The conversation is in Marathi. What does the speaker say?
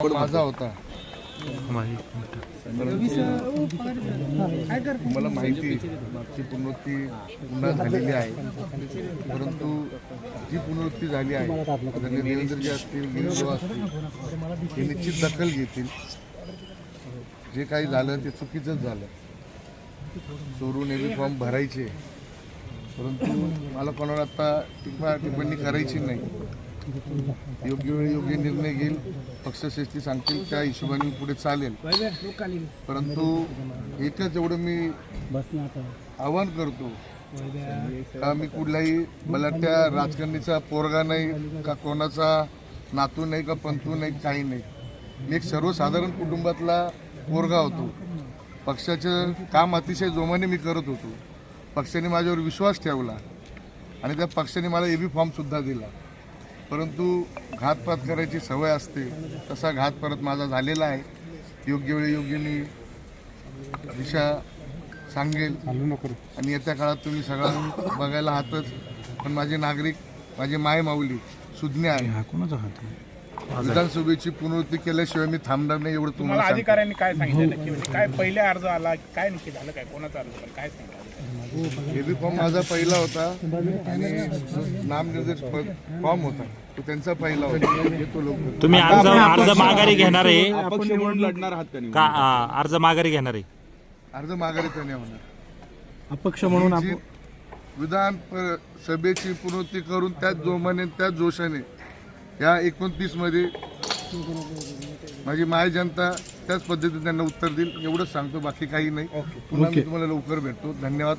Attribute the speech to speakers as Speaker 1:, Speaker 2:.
Speaker 1: माझा होता. मला माहिती आहे, मागची पुनरुक्ती पुन्हा झालेली आहे. परंतु जी पुनरुक्ती झाली आहे देवेंद्रजी असतील गिरीशभाऊ असतील हे निश्चित दखल घेतील. जे काही झालं ते चुकीचंच झालं. चोरून एबी फॉर्म भरायचे परंतु मला कोणाला आता टिप्पा टिप्पणी करायची नाही. योग्य वेळी योग्य निर्णय घेईल पक्षश्रेष्ठी सांगतील त्या हिशोबाने पुढे चालेल. परंतु एकच एवढं मी आवाहन करतो का मी कुठलाही बलाढ्या राजकारणीचा पोरगा नाही का कोणाचा नातू नाही का पंतू नाही काही नाही. मी एक सर्वसाधारण कुटुंबातला पोरगा होतो. पक्षाचं काम अतिशय जोमाने मी करत होतो. पक्षाने माझ्यावर विश्वास ठेवला आणि त्या पक्षाने मला ए बी फॉर्मसुद्धा दिला. परंतु घातपात करायची सवय असते. तसा घात परत माझा झालेला आहे. योग्य वेळी योग्य मी दिशा सांगेल. आणि येत्या काळात तुम्ही सगळं बघायला आहातच पण माझे नागरिक माझे माय माऊली सुज्ञ आहे? विधानसभेची पुनरुक्ती केल्याशिवाय मी थांबणार नाही एवढं
Speaker 2: तुम्हाला
Speaker 1: तुम्हाला सांगतो.
Speaker 2: अधिकाऱ्यांनी काय सांगितलं? नक्की म्हणजे काय पहिले अर्ज आला काय नक्की झालं काय कोणाचा अर्ज आला काय सांगितलं?
Speaker 1: एबी फॉर्म माझा पहिला होता आणि नामनिर्देश फॉर्म होता. तो त्यांचा पहिला होता. येतो
Speaker 3: तुम्ही अर्ज अर्ज माघारी घेणार आहे.
Speaker 4: अपक्ष म्हणून लढणार आहात का
Speaker 3: का आ, अर्ज माघारी घेणार आहे?
Speaker 1: अर्ज माघारी त्याने होणार.
Speaker 5: अपक्ष म्हणून
Speaker 1: जी विधान प- सभेची पुनरुक्ती करून त्याच जोमाने त्याच जोशाने या एकोणतीसमध्ये माझी माय जनता त्याच पद्धतीने त्यांना उत्तर देईल. एवढंच सांगतो बाकी काही नाही. पुन्हा मी तुम्हाला लवकर भेटतो. धन्यवाद.